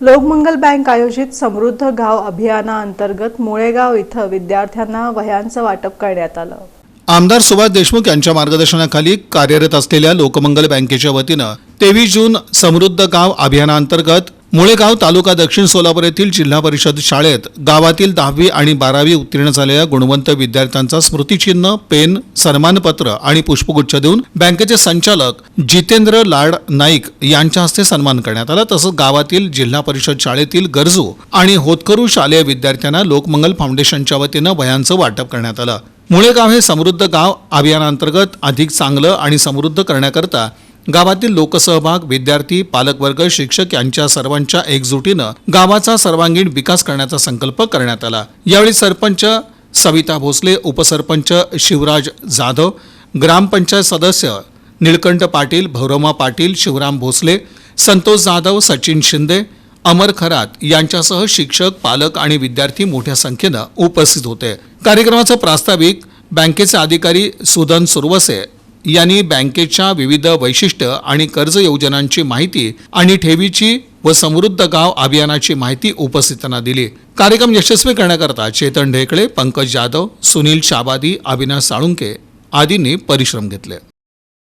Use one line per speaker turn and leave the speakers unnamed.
Lokmangal bank आयोजित समृद्ध गाव अभियानाअंतर्गत मुळेगाव इथं विद्यार्थ्यांना वह्यांचं वाटप करण्यात आलं.
आमदार सुभाष देशमुख यांच्या मार्गदर्शनाखाली कार्यरत असलेल्या लोकमंगल बँकेच्या वतीनं तेवीस जून समृद्ध गाव अभियानाअंतर्गत मुळेगाव तालुका दक्षिण सोलापूर येथील जिल्हा परिषद शाळेत गावातील दहावी आणि बारावी उत्तीर्ण झालेल्या गुणवंत विद्यार्थ्यांचा स्मृतिचिन्ह पेन सन्मानपत्र आणि पुष्पगुच्छ देऊन बँकेचे संचालक जितेंद्र लाड नाईक यांच्या हस्ते सन्मान करण्यात आला. तसंच गावातील जिल्हा परिषद शाळेतील गरजू आणि होतकरू शालेय विद्यार्थ्यांना लोकमंगल फाउंडेशनच्या वतीनं वह्यांचं वाटप करण्यात आलं. मुळेगाव हे समृद्ध गाव अभियानांतर्गत अधिक चांगलं आणि समृद्ध करण्याकरता गावातील लोकसहभाग विद्यार्थी पालकवर्ग शिक्षक यांच्या सर्वांच्या एकजुटीनं गावाचा सर्वांगीण विकास करण्याचा संकल्प करण्यात आला. यावेळी सरपंच सविता भोसले उपसरपंच शिवराज जाधव ग्रामपंचायत सदस्य निळकंठ पाटील भैरवमा पाटील शिवराम भोसले संतोष जाधव सचिन शिंदे अमर खरात यांच्यासह शिक्षक पालक आणि विद्यार्थी मोठ्या संख्येनं उपस्थित होते. कार्यक्रमाचं प्रास्ताविक बँकेचे अधिकारी सुदन सुरवसे यांनी बँकेच्या विविध वैशिष्ट्य आणि कर्ज योजनांची माहिती आणि ठेवीची व समृद्ध गाव अभियानाची माहिती उपस्थितांना दिली. कार्यक्रम यशस्वी करण्याकरता चेतन ढेकळे पंकज जाधव सुनील शाबादी अविनाश साळुंके आदींनी परिश्रम घेतले.